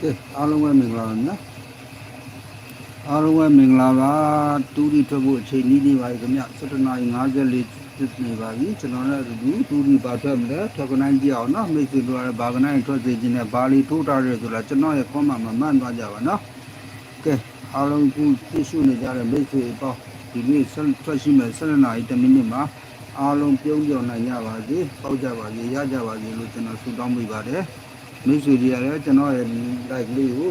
ကဲအားလုံးပဲမင်္ဂလာပါနော်အားလုံးပဲမင်္ဂလာပါတူရီထွက်ဖို့အချိန်ကြီးနေပါပြီခင်ဗျ7နာရီ54ဖြစ်နေပါပြီကျွန်တော်လည်းအတူတူရီပါထွက်မလဲထွက်ကနိုင်ကြည့်အောင်နော်မိတ်ဆွေတို့ကဘာကနိုင်ထွက်စေခြင်းနဲ့ဘာလီထိုးထားတယ်ဆိုတာကျွန်တော်ရဲ့ comment မှာမှန်သွားကြပါနော်ကဲအားလုံးကူသိရှိနေကြတဲ့မိတ်ဆွေပေါ့ဒီနေ့ဆက်ထွက်ရှိမဲ့7နာရီ10မိနစ်မှာအားလုံးပြုံးပြောင်းနိုင်ကြပါစေပေါက်ကြပါစေရကြပါစေလို့ကျွန်တော်ဆုတောင်းပေးပါတယ် မိတ်ဆွေတွေရတယ်ကျွန်တော်ရဲ့ like လေးကို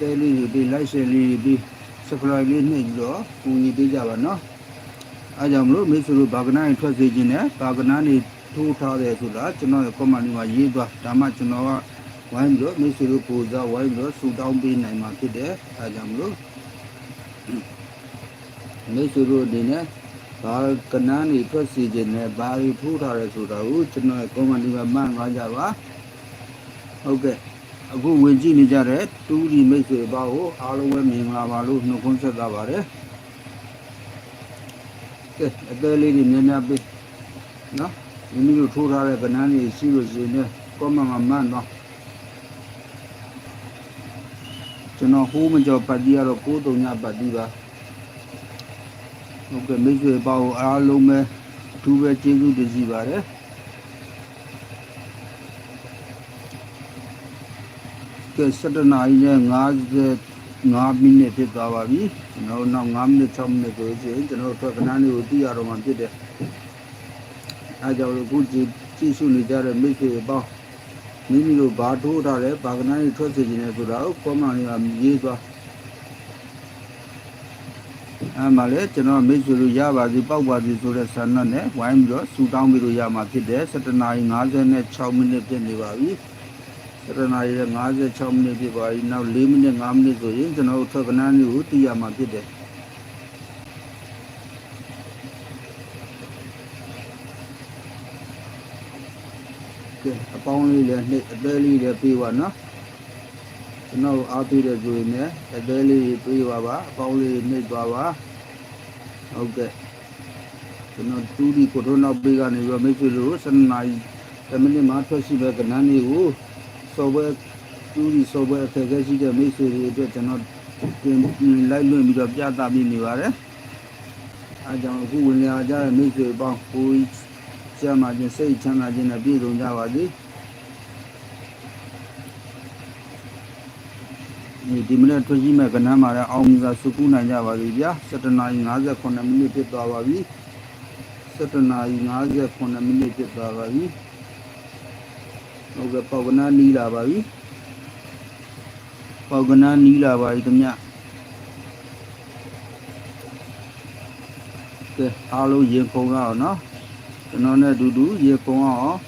တဲလေးတွေပြီး like share လေးတွေပြီး subscribe လေးနှိပ်ပြီးတော့ကူညီပေးကြပါနော်အဲကြောင့်မလို့မိတ်ဆွေတို့ဘာကနားထွက်စေခြင်းနဲ့ဘာကနားနေထိုးထားတယ်ဆိုတာကျွန်တော်ရဲ့ comment လေးမှာရေးသွားဒါမှကျွန်တော်ကဝိုင်းပြီးတော့မိတ်ဆွေတို့ပူဇော်ဝိုင်းပြီးတော့ဆူတောင်းပေးနိုင်မှာဖြစ်တယ်အဲကြောင့်မလို့မိတ်ဆွေတို့အနေနဲ့ဘာကနားနေထွက်စေခြင်းနဲ့ဘာတွေထိုးထားတယ်ဆိုတာကိုကျွန်တော်ရဲ့ comment လေးမှာမှန်သွားကြပါ ဟုတ်ကဲ့အခုဝင်ကြည့်နေကြတဲ့တူဒီမိတ်ဆွေအပေါင်းကိုအားလုံးပဲမြင်လာပါလို့နှုတ်ခွန်းဆက်တာပါတယ်ကဲအသေးလေးတွေများများပေးနော်မိမိတို့ထိုးထားတဲ့ကဏ္ဍတွေရှိလို့ရှိရင်လည်းကောမမှာမှန်တော့ကျွန်တော်ဟိုးမကြောပတ်တီးကတော့ကိုးတုံညပတ်တီးပါဟုတ်ကဲ့မိတ်ဆွေအပေါင်းကိုအားလုံးပဲအထူးပဲကျေးဇူးတင်စီပါတယ် ကဲ7နာရီနဲ့55မိနစ်ဖြစ်သွားပါပြီကျွန်တော်နောက်5မိနစ်6မိနစ်ဆိုရင်ကျွန်တော်ထွက်ကနန်းလေးကိုသိရတော့မှဖြစ်တယ်အဲကြောင့်အခုကြည့်ကြည့်ရှုနေကြတဲ့မိတ်ဆွေအပေါင်းမိမိတို့ဘာထိုးထားလဲဘာကနန်းလေးထွက်စေခြင်းလဲဆိုတာကိုကောမန်လေးကရေးသွားအဲမှာလေကျွန်တော်မိတ်ဆွေတို့ရပါစီပောက်ပါစီဆိုတဲ့ဆန္ဒနဲ့ဝိုင်းပြီးတော့ဆူတောင်းပြီးလို့ရမှာဖြစ်တယ်7နာရီ56မိနစ်ဖြစ်နေပါပြီ ရတနာရီ56မိနစ်ဖြစ်ပါပြီနောက်4မိနစ်5မိနစ်ဆိုရင်ကျွန်တော်တို့ထွက်ကနန်းလေးကိုသိရမှာဖြစ်တယ်ကဲအပေါင်းလေးလည်းနှိပ်အသေးလေးလည်းပြေးပါနော်ကျွန်တော်အားပေးတဲ့ဆိုရင်လည်းအသေးလေးပြေးပါပါအပေါင်းလေးနှိပ်သွားပါဟုတ်ကဲ့ကျွန်တော်တူဒီကိုတော့နောက်ပေးကနေပြီးတော့မိတ်ဆွေတို့7နာရီ10မိနစ်မှထွက်ရှိတဲ့ကဏ္ဍလေးကို စော်ပွဲတူဒီစော်ပွဲအခက်အခဲရှိတဲ့မိတ်ဆွေတွေအတွက်ကျွန်တော်တင်လိုက်လွှင့်ပြီးတော့ပြသပေးနေပါတယ်။အဲကြောင့်အခုဝင်လာကြတဲ့မိတ်ဆွေပေါင်းကိုယ်ကျမ်းမာခြင်းစိတ်ချမ်းသာခြင်းနဲ့ပြည့်စုံကြပါစေ။ဒီဒီမနေ့ထွက်ရှိမဲ့ကဏ္ဍမှာလည်းအောင်မြင်စွာစုကူးနိုင်ကြပါစေဗျာ။7နာရီ58မိနစ်ဖြစ်သွားပါပြီ။7နာရီ58မိနစ်ဖြစ်သွားပါပြီ။ ဟုတ်ကဲ့ပေါကနာနီးလာပါပြီပေါကနာနီးလာပါပြီခင်ဗျကဲအားလုံးရေခုံရအောင်နော်ကျွန်တော်နဲ့အတူတူရေခုံအောင်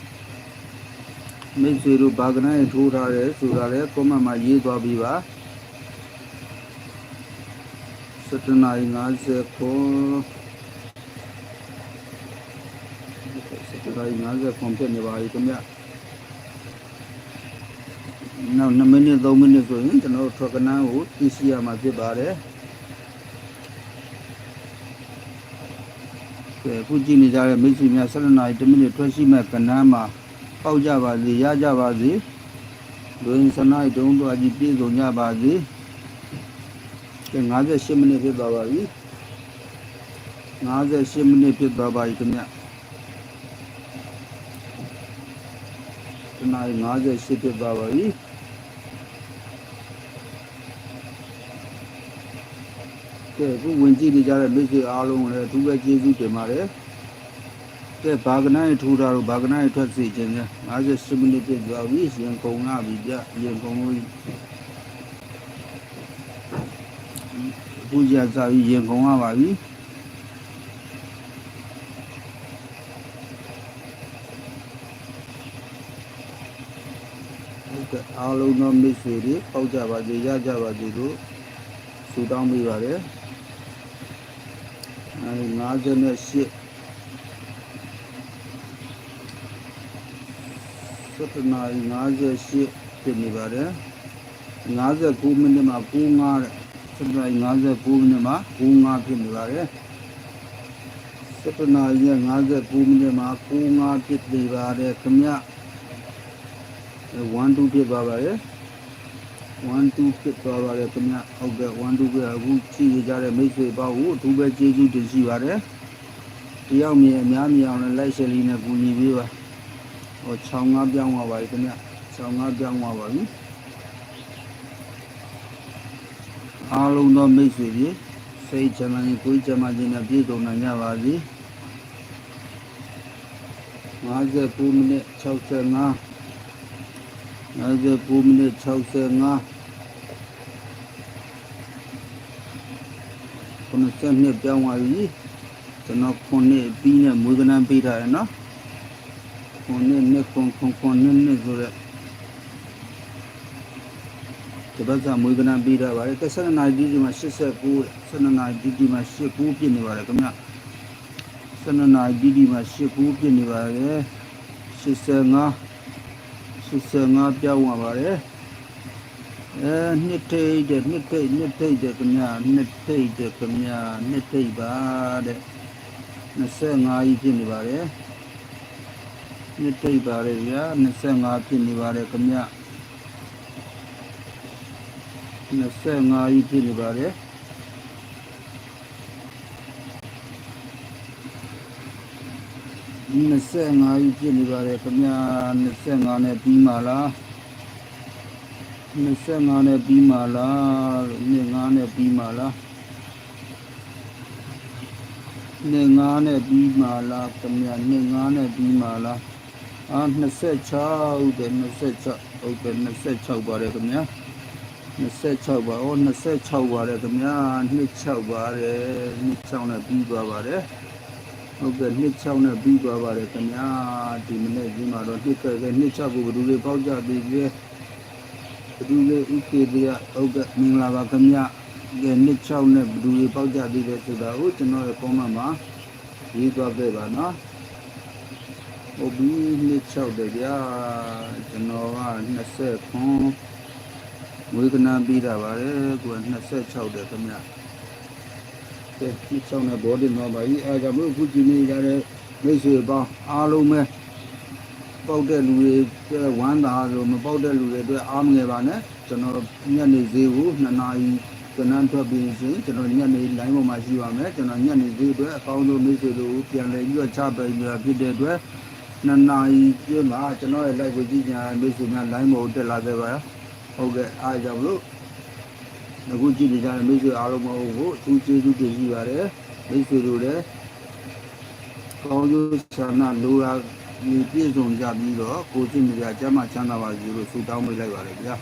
မိတ်ဆွေတို့ဘာကနားထိုးထားတယ်ဆိုတာလေကွန်မန့်မှာရေးသွားပြီးပါ7နာရီ50ခု7နာရီ50ခုဖြစ်နေပါပြီခင်ဗျ နောက်2မိနစ်3မိနစ်ဆိုရင်ကျွန်တော်ထွက်ကနန်းကိုသိရှိရမှာဖြစ်ပါတယ်ကဲအခုကြည့်နေကြတဲ့မိတ်ဆွေများ7နာရီ1မိနစ်ထွက်ရှိမဲ့ကနန်းမှာပေါက်ကြပါစေရကြပါစေလူရင်းစနာရီတုံးတော့ကြီးပြည့်စုံကြပါစေကဲ58မိနစ်ဖြစ်သွားပါပြီ58မိနစ်ဖြစ်သွားပါပြီခင်ဗျတနာရီ58ဖြစ်သွားပါပြီ ကဲအခုဝင်ကြည့်နေကြတဲ့မိတ်ဆွေအားလုံးကိုလည်းအထူးပဲကျေးဇူးတင်ပါတယ်ကဲဘာကနိုင်ထူတာတော့ဘာကနိုင်ထွက်စီခြင်းလဲ58မိနစ်ပြည့်သွားပြီရင်ကုန်လာပြီဗျရင်ကုန်လို့အခုကြာစားပြီးရင်ကုန်လာပါပြီဟုတ်ကဲ့အားလုံးသောမိတ်ဆွေတွေပေါက်ကြပါစေရကြပါစေလို့ဆုတောင်းပေးပါတယ် အဲ58စတနာရီ58ဖြစ်နေပါတယ်59မိနစ်မှာ95တဲ့စတနာရီ59မိနစ်မှာ95ဖြစ်နေပါတယ်စတနာရီ59မိနစ်မှာ95ဖြစ်နေပါတယ်ခင်ဗျ1 2ဖြစ်ပါပါတယ် 1 2ဖြစ်သွားပါတယ်ခင်ဗျဟုတ်ကဲ့1 2ကအခုကြည့်ရကြတဲ့မိတ်ဆွေပေါင်းကိုအထူးပဲကျေးဇူးတင်ရှိပါတယ်တယောက်မြင်အများမြင်အောင်လည်းလိုက်ရှယ်လေးနဲ့ကူညီပေးပါဟော6 5ပြောင်းသွားပါပြီခင်ဗျ6 5ပြောင်းသွားပါပြီအားလုံးသောမိတ်ဆွေတွေစိတ်ချမ်းသာရင်ကိုယ်ချမ်းသာခြင်းနဲ့ပြည့်စုံနိုင်ကြပါစေ59မိနစ်65 59မိနစ်65ခုနှစ်ဆက်နှစ်ပြောင်းသွားပြီကျွန်တော်ခုနှစ်ပြီးနဲ့မွေးကနန်းပေးထားတယ်နော်ခုနှစ်နှစ်ခုခုခုနှစ်နှစ်ဆိုရက်ဒီဘက်ကမွေးကနန်းပေးထားပါတယ်ကဆက်နာဒီဒီမှာ89ဆက်နာဒီဒီမှာ89ပြည့်နေပါတယ်ခင်ဗျဆက်နာဒီဒီမှာ89ပြည့်နေပါတယ်85 85ပြောင်းသွားပါတယ်အဲနှစ်ထိတ်တဲ့နှစ်ထိတ်နှစ်ထိတ်တဲ့ခင်ဗျာနှစ်ထိတ်တဲ့ခင်ဗျာနှစ်ထိတ်ပါတဲ့25ကြီးဖြစ်နေပါတယ်နှစ်ထိတ်ပါတယ်ဗျာ25ဖြစ်နေပါတယ်ခင်ဗျာ25ကြီးဖြစ်နေပါတယ် 25ကြီးဖြစ်နေပါတယ်ခင်ဗျာ25နဲ့ပြီးမှလား25နဲ့ပြီးမှလားလို့25နဲ့ပြီးမှလား25နဲ့ပြီးမှလားခင်ဗျာ25နဲ့ပြီးမှလားအာ26ဟုတ်တယ်26ဟုတ်တယ်26ပါတယ်ခင်ဗျာ26ပါဩ26ပါတယ်ခင်ဗျာ26ပါတယ်26နဲ့ပြီးသွားပါတယ် ဟုတ်ကဲ့26နဲ့ပြီးသွားပါတယ်ခင်ဗျာဒီမနေ့ကြီးမှာတော့နှစ်ကဲ26ကိုဘယ်သူတွေပေါက်ကြသေးလဲဘယ်သူတွေဥကေတရားဟုတ်ကဲ့မင်္ဂလာပါခင်ဗျာဒီ26နဲ့ဘယ်သူတွေပေါက်ကြသေးလဲဆိုတာကိုကျွန်တော်ရဲ့ comment မှာရေးသွားခဲ့ပါနော်ဟုတ်ပြီ26တယ်ဗျာကျွန်တော်က20ခွန်ဝေကနာပြီးတာပါတယ်ကိုက26တယ်ခင်ဗျာ ကဲ26နဲ့ဘောဒီမှာပါကြီးအဲဒါမို့အခုကြည့်နေကြတဲ့မိတ်ဆွေပေါင်းအားလုံးပဲပေါက်တဲ့လူတွေဝမ်းသာလို့မပေါက်တဲ့လူတွေအတွက်အားမငယ်ပါနဲ့ကျွန်တော်ညနေဈေးကို2နာရီကနန်းထွက်ပြီးဆိုရင်ကျွန်တော်ညနေ line ပေါ်မှာရှိပါမယ်ကျွန်တော်ညနေဈေးအတွက်အကောင်းဆုံးမိတ်ဆွေတို့ပြန်လည်ပြီးတော့ချပိန်ပြဖြစ်တဲ့အတွက်2နာရီပြည့်မှာကျွန်တော်ရဲ့ live ကိုကြည့်ကြမိတ်ဆွေများ line ပေါ်တက်လာခဲ့ပါဟုတ်ကဲ့အားကြောင့်လို့ အခုကြည့်နေကြတဲ့မိတ်ဆွေအားလုံးကိုအထူးကျေးဇူးတင်ရှိပါတယ်မိတ်ဆွေတို့လည်းကောင်းကျိုးဆန္ဒလိုရာဒီပြည့်စုံကြပြီးတော့ကိုယ်ကြည့်နေကြကျမ်းမာချမ်းသာပါစေလို့ဆုတောင်းပေးလိုက်ပါတယ်ဗျာ